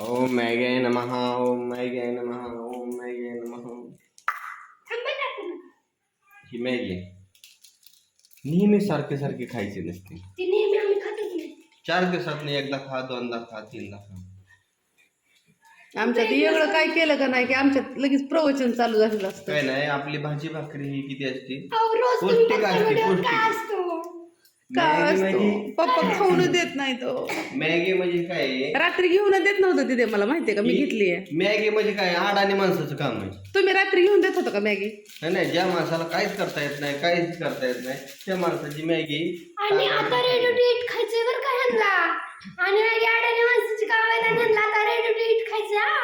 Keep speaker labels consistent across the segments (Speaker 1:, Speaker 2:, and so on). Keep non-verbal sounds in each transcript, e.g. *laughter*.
Speaker 1: ओम Maggi नमः ओम Maggi नमः ओम मॅगे नमः। ही मॅगी। नेहमी सारखे सारखे खायचे नसते।
Speaker 2: ती नेहमी आम्ही खातच नाही
Speaker 1: चार दिवसात एकदा खा दोनदा खा तीनदा खा
Speaker 3: आमच्यात वेगळं काय केलं का नाही की आमच्यात लगेच प्रवचन चालू झालेलं असतं.
Speaker 1: काय नाही आपली भाजी भाकरी ही किती असते?
Speaker 2: अहो रोज तुम्ही
Speaker 1: पौष्टिक असते, पौष्टिक.
Speaker 2: असतो?
Speaker 3: काय
Speaker 1: मॅगी
Speaker 3: असतो?
Speaker 1: म्हणजे
Speaker 3: पप्पा खाऊन देत नाही तो
Speaker 1: मॅगी म्हणजे काय? आहे?
Speaker 3: रात्री घेऊन देत नव्हतं तिथे मला माहितीये का? मी घेतली आहे.
Speaker 1: मॅगी म्हणजे काय? अडाणी माणसाचं काम आहे.
Speaker 3: तुम्ही रात्री घेऊन देत होता का मॅगी?
Speaker 1: नाही, नाही ज्या माणसाला काहीच करता येत नाही काहीच करता येत नाही त्या माणसाची मॅगी
Speaker 2: आणि आता रेडिओ ईट खायचंय बरं का ह्यांना? आणि माझ्या अडाणी माणसाची काम आहे ह्यांना? आता रेडिओ खायचं हा.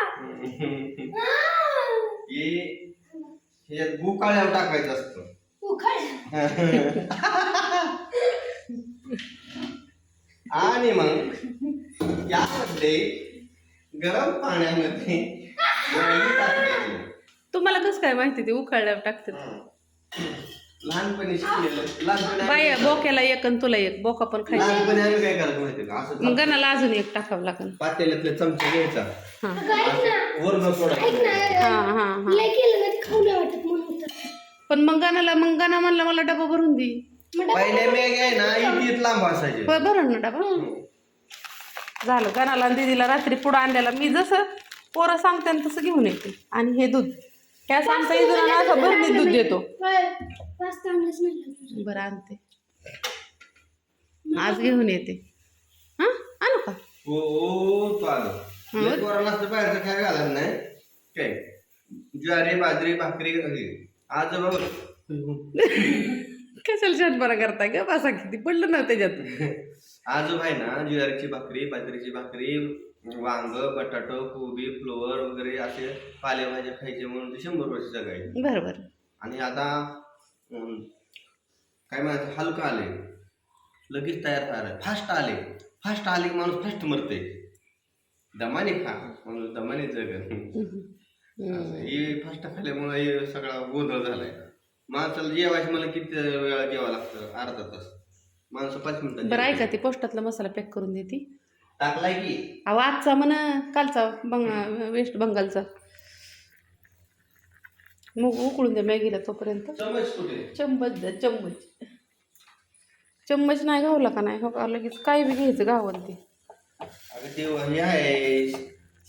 Speaker 2: हा. *laughs*
Speaker 1: हे हे गुकाळ्यावर टाकायचं असतं.
Speaker 2: उखाळ *laughs*
Speaker 1: आणि मग यामध्ये गरम पाण्यामध्ये टाकायची.
Speaker 3: तुम्हाला कसं काय माहिती ते उखाळल्यावर टाकतात?
Speaker 1: लहानपणी शिकलेलं. लहानपणी
Speaker 3: बाई
Speaker 1: आम्ही-
Speaker 3: बोक्याला एक आणि तुला एक. बोका पण खायचं.
Speaker 1: लहानपणी आम्ही काय करायचं माहिती का? असं
Speaker 3: मग गणाला अजून एक टाकावं लागेल.
Speaker 1: पातेल्यातले चमचे घ्यायचा.
Speaker 3: हा.
Speaker 2: अगं ऐक ना.
Speaker 1: वरण
Speaker 2: ऐक
Speaker 1: सोडायचं
Speaker 2: ना.
Speaker 3: हा हा हा.
Speaker 2: लय केलं ना ते खाऊ नाही वाटत म्हणून तर.
Speaker 3: पण मग गणाला मग गणा म्हणला मला डबा भरून दे.
Speaker 1: पहिले मॅगी आहे ना इथे लांब असायचे.
Speaker 3: होय भरून ना डबा. झालं गणाला आणि दीदीला रात्री पुढं आणलेला. मी जसं पोरं सांगते ना तसं घेऊन येते. आणि हे दूध. ह्या सांगता इथून असं भरणीत दूध देतो. बरं आणते. आज घेऊन येते. हा? आणू का?
Speaker 1: हो हो
Speaker 3: हं.
Speaker 1: बाहेरचं काय घालत नाही. काय? ज्वारी बाजरी भाकरी हे. आज बघ. *laughs*
Speaker 3: कशाला शहाणपणा करताय का बसा किती पडलं ना त्याच्यात. *laughs*
Speaker 1: आज आहे ना ज्वारीची भाकरी बाजरीची भाकरी वांग बटाटो कोबी फ्लोअर वगैरे असे पालेभाज्या खायचे म्हणून ते शंभर वर्ष जगायचे
Speaker 3: बरं बरं
Speaker 1: आणि आता अं, काय म्हणतात हलका आले. लगेच तयार तयार फास्ट आले. फास्ट आले की माणूस फास्ट मरते. दमाने खा. माणूस दमाने जगत हे फास्ट खाल्ल्यामुळे हे सगळा गोंधळ झालाय. माणसाला जेवायचं मला किती वेळा जेवावं लागतं? अर्धा तास. माणसं पाच मिनिटात
Speaker 3: बरं ऐका. ती पोस्टातला मसाला पॅक करून देते.
Speaker 1: टाकलाय की.
Speaker 3: अहो आजचा म्हणा कालचा बंग वेस्ट बंगालचा. मग उकळून द्या मॅगीला तोपर्यंत.
Speaker 1: चमच कुठे?
Speaker 3: चम्मच द्या चम्मच. चम्मच नाही घावला का नाही? हो का? लगेच काय बी घ्यायचं गावल ते.
Speaker 1: अगं ते हे आहे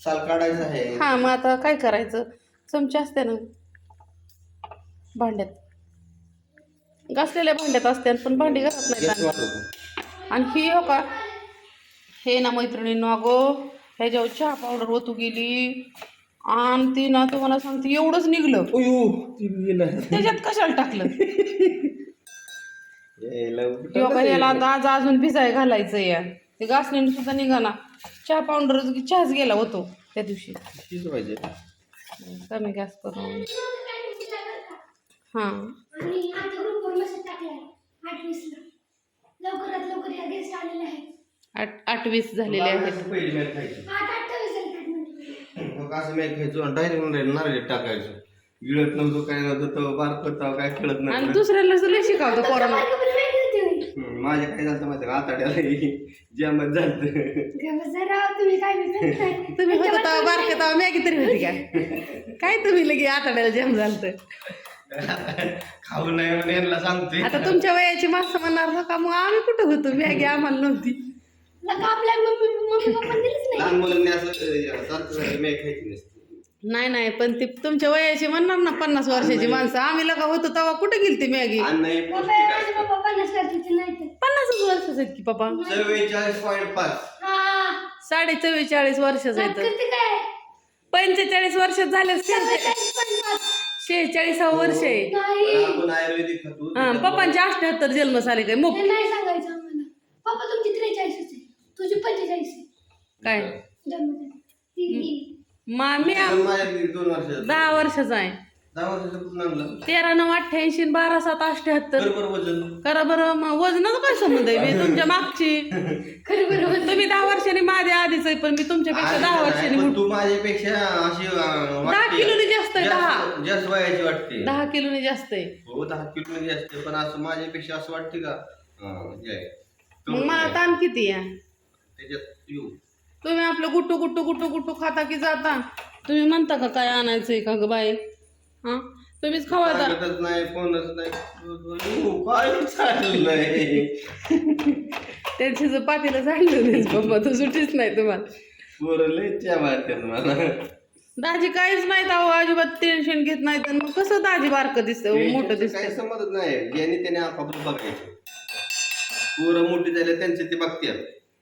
Speaker 1: साल काढायचं आहे.
Speaker 3: हां मग आता काय करायचं? चमचे असते ना. भांड्यात. घासलेल्या भांड्यात असते पण भांडी घरात नाही. आणि ही हो का? हे ना मैत्रिणींनो अगो ह्याच्यावर चहा पावडर ओतू गेली आणि ती ना तुम्हाला सांगते एवढंच निघलं.
Speaker 1: अयो, ती गेलं.
Speaker 3: त्याच्यात कशाला टाकलं. *laughs* याला आता आज अजून भिजाय घालायचं या. ते घासणीने सुद्धा निघाला चहा पावडर चहाच गेला होतो त्या दिवशी. कमी गॅस करून? हां
Speaker 2: आणि आता ग्रुपवर मेसेज टाकलाय आठ वीसला. लवकरात लवकर या गेस्ट आलेले आहेत.
Speaker 3: आठ आठ वीस झालेले आहेत.
Speaker 1: असं पहिली मॅच खायची.
Speaker 2: आठ अठ्ठावीस आहेत
Speaker 1: मग असं मॅच खायचो आणि डायरेक्ट नारळ टाकायचं. गिळत नव्हतं काय नव्हतं तो बारक होता काय खेळत
Speaker 3: आणि दुसऱ्याला लय शिकावतं पोरांना.
Speaker 1: हम्म, माझ्या काय झालं माहिती का? आताड्याला जमत झालं
Speaker 2: गप्प जरा तुम्ही काय बी करताय.
Speaker 3: तुम्ही होता तेव्हा बारके तेव्हा मॅगी तरी होती काय काय तुम्ही लगे आताड्याला जाम झालं
Speaker 1: खाऊ नये म्हणून यांना सांगतोय.
Speaker 3: आता तुमच्या वयाची माणसं म्हणणार हो का मग आम्ही कुठं होतो? मॅगी आम्हाला नव्हती.
Speaker 2: लका आपल्या मम्मी मम्मी पप्पा दिलीच नाही.
Speaker 1: लहान मुलांनी असं अं, सारखं सारखं मॅच खायची नसते.
Speaker 3: नाही नाही पण ती तुमच्या वयाची म्हणणार ना पन्नास वर्षाची माणसं. आम्ही लगा होतो तेव्हा कुठे गेली ती मॅगी
Speaker 1: अन्न हे
Speaker 2: पप्पा
Speaker 1: पौष्टिक
Speaker 2: माझे
Speaker 1: असतं
Speaker 2: पप्पा पन्नास वर्षाचे नाही तर.
Speaker 3: पन्नासच वर्षाचे आहेत की पप्पा?
Speaker 1: चव्वेचाळीस पॉईंट पाच.
Speaker 2: हा.
Speaker 3: साडे चव्वेचाळीस वर्षाचं आहेत.
Speaker 2: किती काय?
Speaker 3: पंचेचाळीस वर्ष झाले
Speaker 2: पाच.
Speaker 3: शेहेचाळीसावं वर्ष आहे.
Speaker 2: नाही
Speaker 1: आपण आयुर्वेदिक खातो.
Speaker 3: हा, पप्पांचे अठ्याहत्तर जन्म झाले काय? मुक्त
Speaker 2: हे नाही सांगायचं आम्हाला. पप्पा तुमची त्रेचाळीस आहे. तुझी पंचेचाळीस आहे.
Speaker 3: काय?
Speaker 2: जन्मदिन. ती- ती.
Speaker 3: मा मी आ-
Speaker 1: माझ्या दोन वर्षाचं.
Speaker 3: दहा वर्षाचा आहे. तेरा नऊ अठ्ठ्याऐंशी बारा सात अठ्याहत्तर
Speaker 1: वजन?
Speaker 3: करा बरं मग वजनाचं काय संबंध आहे मी *laughs* तुमच्या मागची.
Speaker 2: खरं बरोबर
Speaker 3: तुम्ही दहा वर्षांनी माझ्या आधीच आहे पण मी तुमच्यापेक्षा दहा वर्षांनी
Speaker 1: तू माझ्यापेक्षा अशी
Speaker 3: दहा. किलोनी जास्त आहे, दहा.
Speaker 1: जास्त- जास्त वयाची वाटते.
Speaker 3: दहा किलोने जास्त आहे.
Speaker 1: हो दहा किलो असते पण असं माझ्यापेक्षा असं वाटते का.
Speaker 3: मग मला ताण किती आहे?
Speaker 1: त्याच्यात येऊ.
Speaker 3: तुम्ही आपलं गुट्टू गुट्टू गुट्टू गुट्टू खाता की जाता? तुम्ही म्हणता का काय आणायचंय का ग बाई? हा? तुम्हीच
Speaker 1: सांगतच नाही फोनच नाही. हो, काय चाललंय.
Speaker 3: त्यांची जर पातीला झाडलं नाही बाबा तर सुटीच नाही तुम्हाला.
Speaker 1: पोरं लय च्या मारतात मला.
Speaker 3: दाजी काहीच नाही अहो अजिबात टेन्शन घेत नाही. तर मग कसं दाजी बारकं दिसतं? मोठं
Speaker 1: काही
Speaker 3: दिसतं
Speaker 1: समजत नाही. ज्याने त्याने आपापलं बघायचं. पोरं मोठी झाले त्यांचे ते बघतात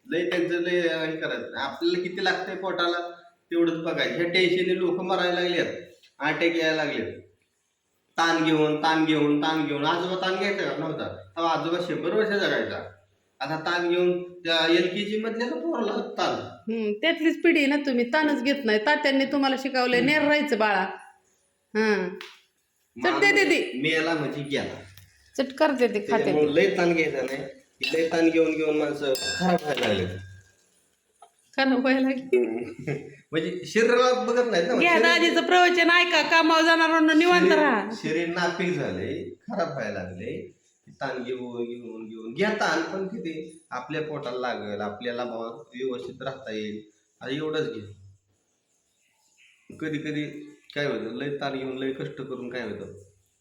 Speaker 1: लय त्यांचं लय हे करायचं. आपल्याला किती लागतंय पोटाला तेवढंच बघायचं. ह्या टेन्शनने लोक मरायला लागलेत अटॅक यायला लागलेत ताण घेऊन ताण घेऊन ताण घेऊन. आजोबा ताण घ्यायचा का? नव्हता. तेव्हा आजोबा शंभर वर्ष जगायचा. आता ताण घेऊन त्या एल के जी मधल्या पोराला ताण.
Speaker 3: हम्म, त्यातलीच पिढी आहे ना तुम्ही. ताणच घेत नाही. तात्यांनी तुम्हाला शिकवलंय नेर राहायचं बाळा. हा. चट दे दे दे
Speaker 1: मेला म्हणजे गेला.
Speaker 3: चट करते ते खाते
Speaker 1: त्याच्यामुळे लय ताण घ्यायचा नाही. लय ताण घेऊन घेऊन माणसं खराब व्हायला लागले
Speaker 3: खरं व्हायला लागली.
Speaker 1: म्हणजे शरीराला बघत नाहीत ना
Speaker 3: घ्या
Speaker 1: शरीर-
Speaker 3: दाजीचं प्रवचन ऐका कामावर जाणार निवांत राहा.
Speaker 1: शरीर- शरीर नापीक झाले खराब व्हायला लागले ताण घेऊन घेऊन घेऊन. घ्या ताण पण किती? आपल्या पोटाला लागेल आपल्याला बाबा व्यवस्थित राहता येईल. आता एवढंच घे कधी कधी काय होतं लय ताण घेऊन लय कष्ट करून काय होतं?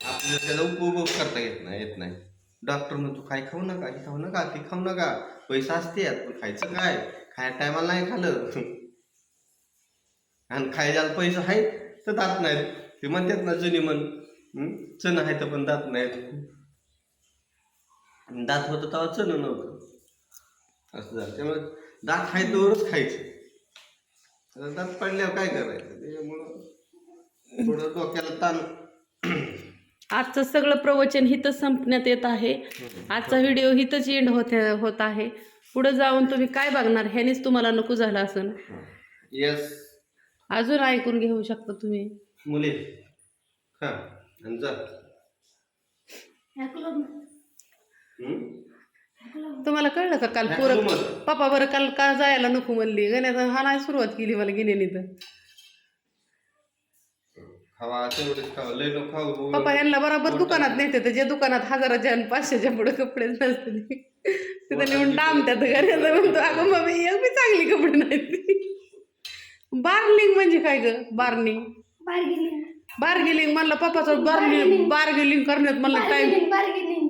Speaker 1: आपल्याला त्याचा उपभोग करता येत नाही येत नाही. डॉक्टर म्हणतो काय खाऊ नका हे खाऊ नका ते खाऊ नका. पैसा असते पण खायचं काय? खाय टायमाला नाही खाल्लं आणि खायला पैसा आहेत तर दात नाहीत. ते म्हणतात ना जुनी म्हण हं? चण आहे तर पण दात नाहीत. दात होतं तेव्हा चण नव्हतं. असं झालं. त्यामुळे दात आहे तरच खायचं. दात पडल्यावर काय करायचं? त्याच्यामुळं थोडं डोक्याला ताण.
Speaker 3: आजचं सगळं प्रवचन हिथंच संपण्यात येत आहे. आजचा व्हिडिओ हिथंच एंड होत होत आहे. पुढे जाऊन तुम्ही काय बघणार? ह्यानेच तुम्हाला नको झालं असेल
Speaker 1: येस
Speaker 3: अजून ऐकून घेऊ शकता तुम्ही.
Speaker 1: मुले. हा आणि जा? हं?
Speaker 3: तुम्हाला कळलं का काल पोरं
Speaker 1: मग.
Speaker 3: पप्पा बरं काल का जायला नको म्हणली? गण्यात हा नाही सुरुवात केली मला गिन्यानी तर.
Speaker 1: खावा तेवढेच खावा. लय नको खाऊ
Speaker 3: पप्पा यांना बरोबर दुकानात नेते तर जे दुकानात हजाराच्या आणि पाचशेच्या पुढे कपडे नसते तिथं नेऊन डांबत्यात घरी म्हणतो अगं मग एक बी चांगली कपडे नाहीत. बार्लिंग म्हणजे काय ग? बार्निंग
Speaker 2: बार्गेनिंग
Speaker 3: बार्गेलिंग म्हणलं पप्पाचं बार्लिंग बार्गेलिंग करण्यात म्हणलं टाइम
Speaker 2: बार्गेनिंग बार्गेनिंग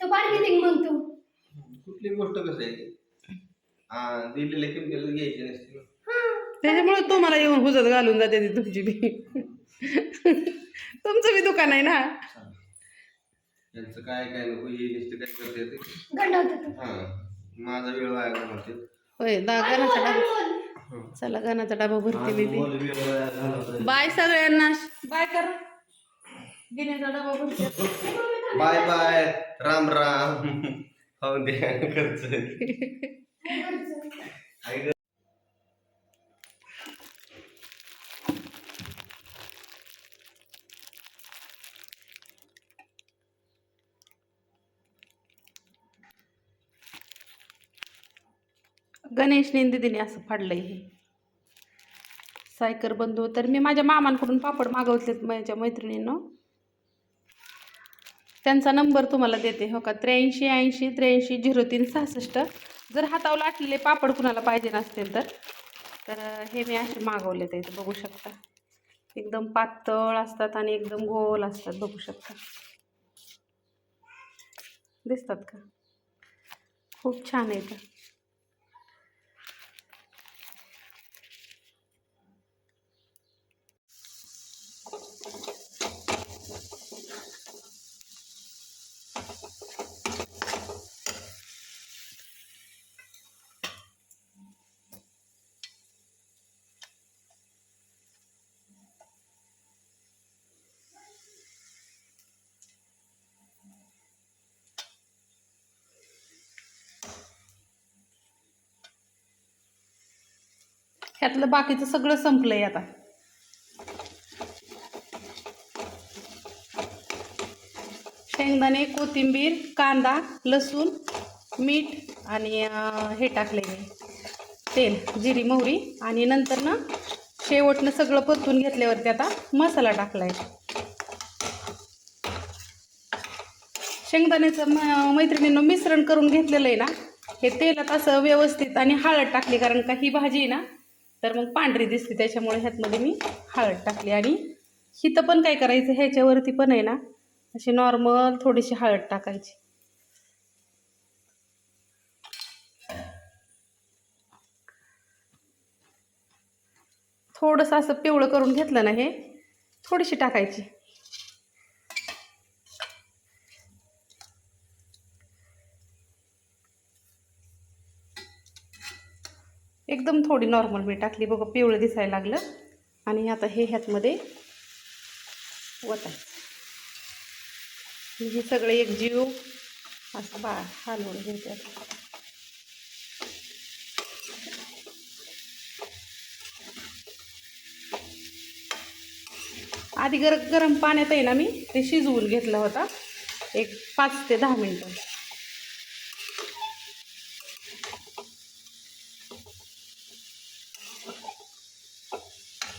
Speaker 2: तो बार्गेनिंग म्हणतो.
Speaker 1: कुठली गोष्ट कसं आहे? हा दिलेल्या किमतीला घ्यायची नसते ना.
Speaker 3: त्याच्यामुळे तो मला येऊन हुजत घालून जाते ती तुमची बी. तुमचं बी दुकान आहे ना?
Speaker 1: यांचं काय काय नको हे नुसतं काय करते ते. हा माझा वेळ वाया घालवते
Speaker 3: होय दा गाण्याचा डबा. चला गाण्याचा डबा भरते मी
Speaker 1: माझा वेळ वाया घालवते.
Speaker 3: बाय सगळ्यांना. बाय कर. गिन्याचा डबा भरते.
Speaker 1: Bye bye Ram Ram. *laughs* हो द्या खर्च.
Speaker 3: गणेश निंदिदीने असं फाडलंय हे. सायकर बंधू तर मी माझ्या मामांकडून पापड मागवलेत माझ्या मैत्रिणींनो. त्यांचा नंबर तुम्हाला देते हो का? त्र्याऐंशी ऐंशी त्र्याऐंशी झिरो तीन सहासष्ट. जर हातावर लाटलेले पापड कुणाला पाहिजे नसतील तर तर हे मी असे मागवले ते बघू शकता. एकदम पातळ असतात आणि एकदम गोल असतात बघू शकता. दिसतात का? खूप छान आहे ह्यातलं बाकीचं सगळं संपलंय आता. शेंगदाणे कोथिंबीर कांदा लसूण मीठ आणि हे टाकले मी तेल जिरी मोहरी आणि नंतर ना शेवटनं सगळं परतून घेतल्यावरती आता मसाला टाकलाय. शेंगदाण्याचं म मैत्रिणीनं मिश्रण करून घेतलेलं आहे ना हे तेलात असं व्यवस्थित आणि हळद टाकली कारण का ही भाजी आहे ना तर मग पांढरी दिसते त्याच्यामुळे ह्यातमध्ये मी हळद टाकली. आणि हिथं पण काय करायचं ह्याच्यावरती पण आहे ना अशी नॉर्मल थोडीशी हळद टाकायची. थोडंसं असं पिवळं करून घेतलं ना हे थोडीशी टाकायची. एकदम थोडी नॉर्मल मी टाकली. बघा पिवळं दिसायला लागलं. आणि आता हे ह्यातमध्ये वतायचं हे सगळे एक जीव असं बा हलवून घ्यायचं आधी गर गरम पाण्यात आहे ना मी ते शिजवून घेतलं होता. एक पाच ते दहा मिनटं.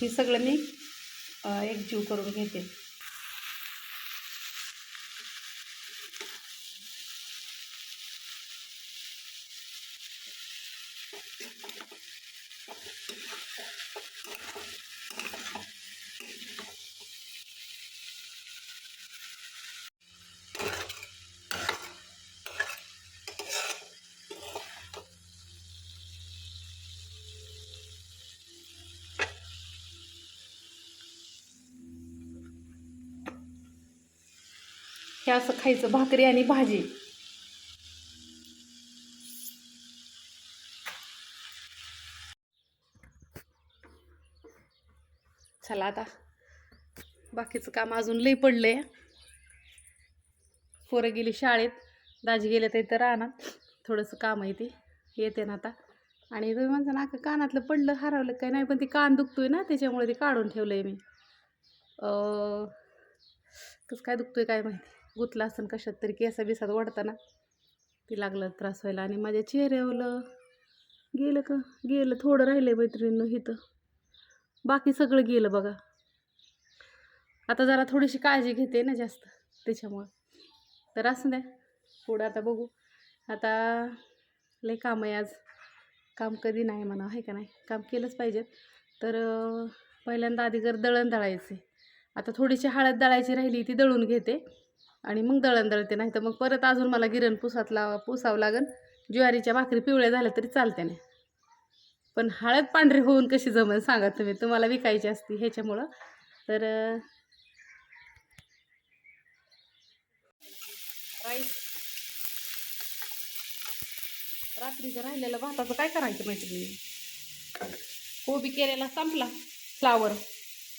Speaker 3: हे सगळं मी एकजीव करून घेते. हे असं खायचं भाकरी आणि भाजी. चला आता. बाकीचं काम अजून लई पडलंय. पोरं गेली शाळेत दाजी गेले तर इथं राहणार. थोडंसं काम आहे ते येते ना आता. आणि तुम्ही म्हणता ना कानातलं पडलं हरवलं काय नाही पण ते कान दुखतोय ना त्याच्यामुळे ते काढून ठेवलं आहे मी कसं काय दुखतोय काय माहिती. गुतला असेल कशात तरी केसा बिसात वाढताना ती लागलं त्रास व्हायला आणि माझ्या चेहऱ्यावलं गेलं का? गेलं. थोडं राहिलं मैत्रिणीनं इथं. बाकी सगळं गेलं बघा. आता जरा थोडीशी काळजी घेते ना जास्त त्याच्यामुळं. तर असं द्या. पुढं आता बघू. आता लय काम आहे आज. काम कधी नाही म्हणा आहे का नाही? काम केलंच पाहिजे तर पहिल्यांदा आधी जर दळण दळायचे आता थोडीशी हळद दळायची राहिली ती दळून घेते. आणि मग दळण दळते नाही तर मग परत अजून मला गिरण पुसात लावा पुसावं लागेल ज्वारीच्या भाकरी पिवळ्या झाल्या तरी चालते नाही. पण हळद पांढरी होऊन कशी जमेल सांगा तुम्ही. तुम्हाला विकायची असती ह्याच्यामुळं. तर राईस. रात्रीचं राहिलेलं भाताचं काय करायचं माहिती कोबी केलेला संपला. फ्लावर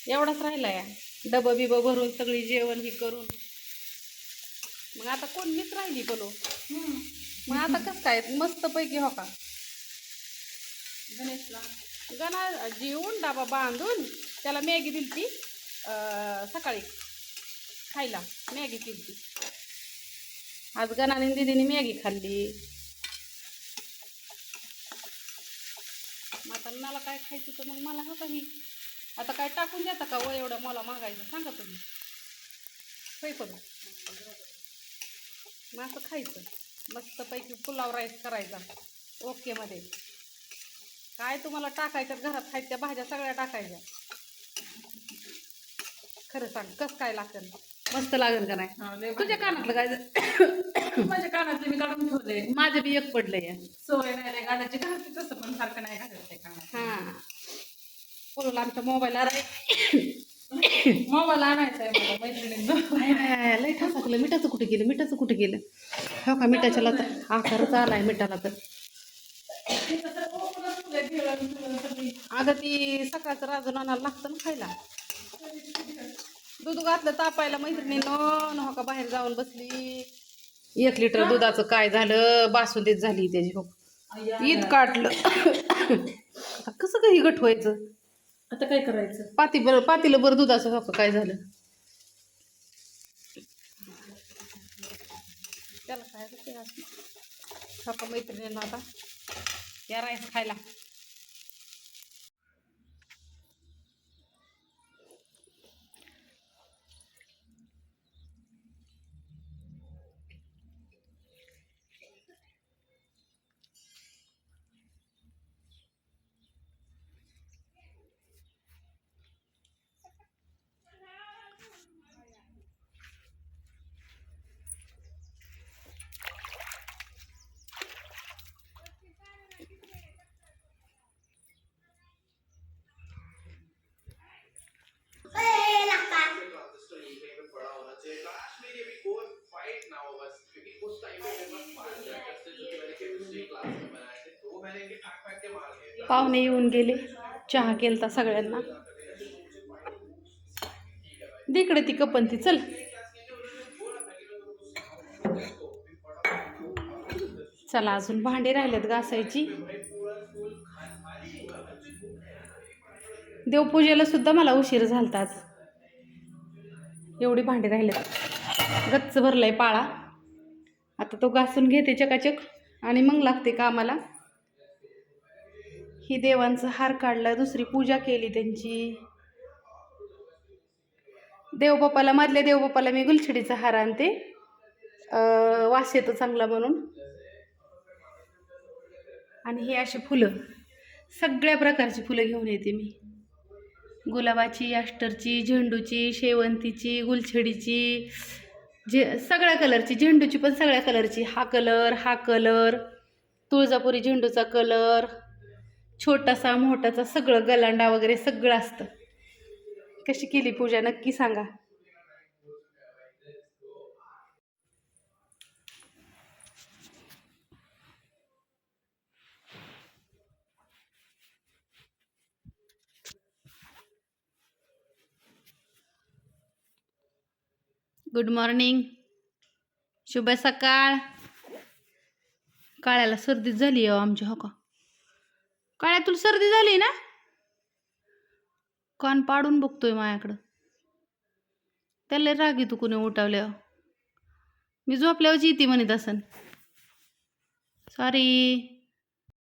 Speaker 3: एवढाच राहिला या. डबं बिबं भरून सगळी जेवण ही करून. मग आता कोण मीच राहिली बोलो मग आता कसं काय? मस्त पैकी हो का? गणेशला. गणा जेवून डाबा बांधून त्याला मॅगी दिली ती सकाळी. खायला मॅगी केली ती आज गणाने दिदीने मॅगी खाल्ली. मग आता मला काय खायचं तर मग मला हा. काही आता काय टाकून देता का व एवढं मला मागायचं? सांगा तुम्ही. होय करू मग असं खायचं. मस्तपैकी पुलाव राईस करायचा. ओकेमध्ये काय तुम्हाला टाकायच्यात घरात खायच्या त्या भाज्या सगळ्या टाकायच्या. खरं सांग कसं काय लागतं? मस्त लागेल का नाही? तुझ्या कानातलं काय?
Speaker 4: माझ्या कानातले मी काढून ठेवले
Speaker 3: माझं बी एक पडलं या
Speaker 4: सवय नाही रे गाण्याची घालते तसं पण सारखं नाही घालत कानात
Speaker 3: हां. बोलला आमच्या मोबाईल अरे
Speaker 4: मोबाईल आणायचा आहे मैत्रिणींना.
Speaker 3: लय मिठाचं कुठे गेलं? मिठाचं कुठे गेलं? हो का? मिठाच्याला तर आकारच आलाय मिठाला तर. अगं ती सकाळचं राजून आणायला लागतं ना खायला. दूध घातलं तापायला मैत्रिणीनं हो का बाहेर जाऊन बसली. एक लिटर दुधाचं काय झालं? बासुंदीत झाली त्याची. हो ईद आता *coughs* कसं काही गट व्हायचं
Speaker 4: आता काय करायचं?
Speaker 3: पाती बरं पातीला बरं दुधाचं हो काय झालं? त्याला काय होते आता. या राईस खायला. पाहुणे येऊन गेले. चहा केलता सगळ्यांना. तिकडे ती कपन ती चल. चला अजून भांडे राहिलेत घासायची. देवपूजेला सुद्धा मला उशीर झालताच एवढी भांडी राहिलेत. गच्च भरलाय पाळा. आता तो घासून घेते चकाचक आणि मग लागते कामाला. ही देवांचं हार काढला दुसरी पूजा केली त्यांची. देवबापाला मधल्या देवबापाला मी गुलछडीचा हार आणते. वास येतो चांगला म्हणून. आणि ही अशी फुलं सगळ्या प्रकारची फुलं घेऊन येते मी. गुलाबाची अष्टरची झेंडूची शेवंतीची गुलछडीची जे सगळ्या कलरची झेंडूची पण सगळ्या कलरची. हा कलर हा कलर तुळजापुरी झेंडूचा कलर छोटासा मोठाचा सगळं गलांडा वगैरे सगळं असतं. कशी केली पूजा? नक्की सांगा. गुड मॉर्निंग शुभ सकाळ. काळ्याला सर्दी झाली आहे हो आमच्या हो का? काळ्या तुला सर्दी झाली ना? कान पाडून बघतोय माझ्याकडं त्याला रागी तू कुणी उठावल्या मी झोपल्यावरची येते म्हणत असन. सॉरी